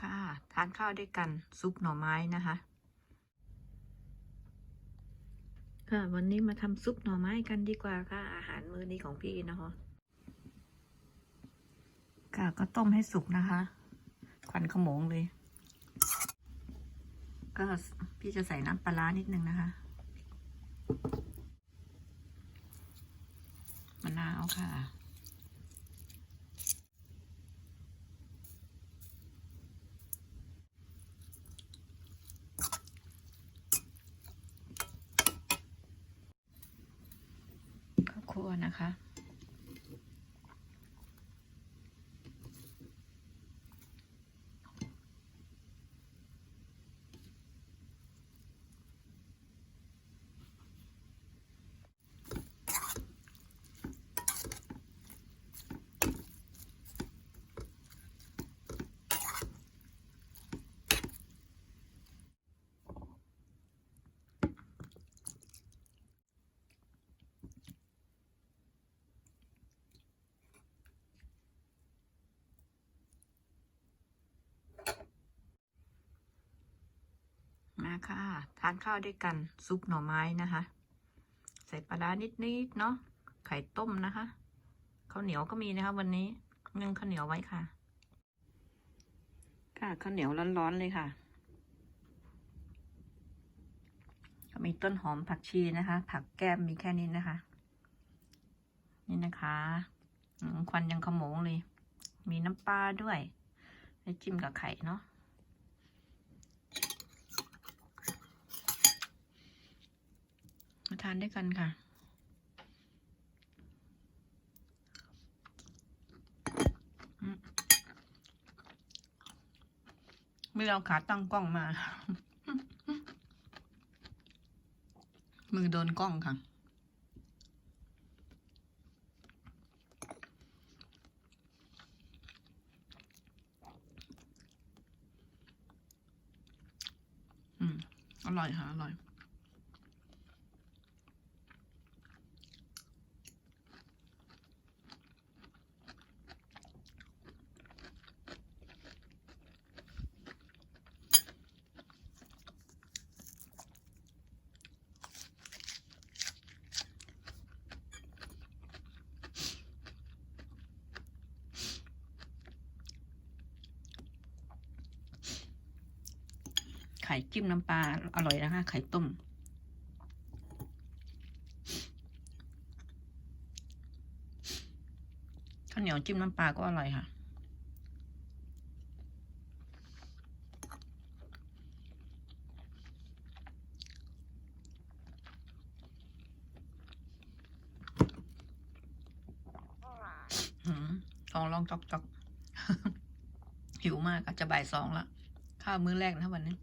ค่ะ ทานข้าวด้วยกันซุปหน่อไม้นะคะ ค่ะ วันนี้มาทำซุปหน่อไม้กันดีกว่าค่ะ อาหารมื้อนี้ของพี่นะคะค่ะก็ต้มให้สุกนะคะ ควันขโมงเลย ก็พี่จะใส่น้ำปลาร้านิดนึงนะคะมะนาวค่ะ ครัวนะคะ ค่ะ ทานข้าวด้วยกันซุปหน่อไม้นะคะ ใส่ปลาร้านิดๆเนาะไข่ต้มนะคะข้าวเหนียวก็มีนะคะ วันนี้นึ่งข้าวเหนียวไว้ค่ะ ค่ะข้าวเหนียวร้อนๆเลยค่ะก็มีต้นหอมผักชีนะคะ ผักแก้มมีแค่นี้นะคะ นี่นะคะควันยังขโมงเลย มีน้ำปลาด้วยให้จิ้มกับไข่เนาะ มา ทานด้วยกันค่ะอืมไม่เอาขาตั้งกล้องมา มือโดนกล้องค่ะอืมอร่อยค่ะอร่อย ไข่จิ้มน้ำปลาอร่อยนะคะ ไข่ต้ม ข้าวเหนียวจิ้มน้ำปลาก็อร่อยค่ะหืมท้องร้องจอกจอกหิวมากอะจะบ่ายสองละข้าวมื้อแรกนะวันนี้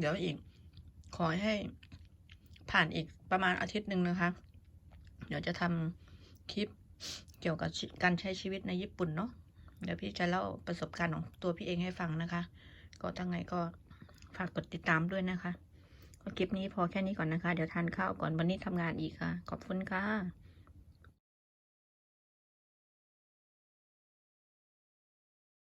เดี๋ยวอีก ขอให้ผ่านอีกประมาณอาทิตย์หนึ่งนะคะ เดี๋ยวจะทำคลิปเกี่ยวกับการใช้ชีวิตในญี่ปุ่นเนาะเดี๋ยวพี่จะเล่าประสบการณ์ของตัวพี่เองให้ฟังนะคะ ก็ทั้งไงก็ฝากกดติดตามด้วยนะคะก็คลิปนี้พอแค่นี้ก่อนนะคะ เดี๋ยวทานข้าวก่อนวันนี้ทำงานอีกค่ะ ขอบคุณค่ะ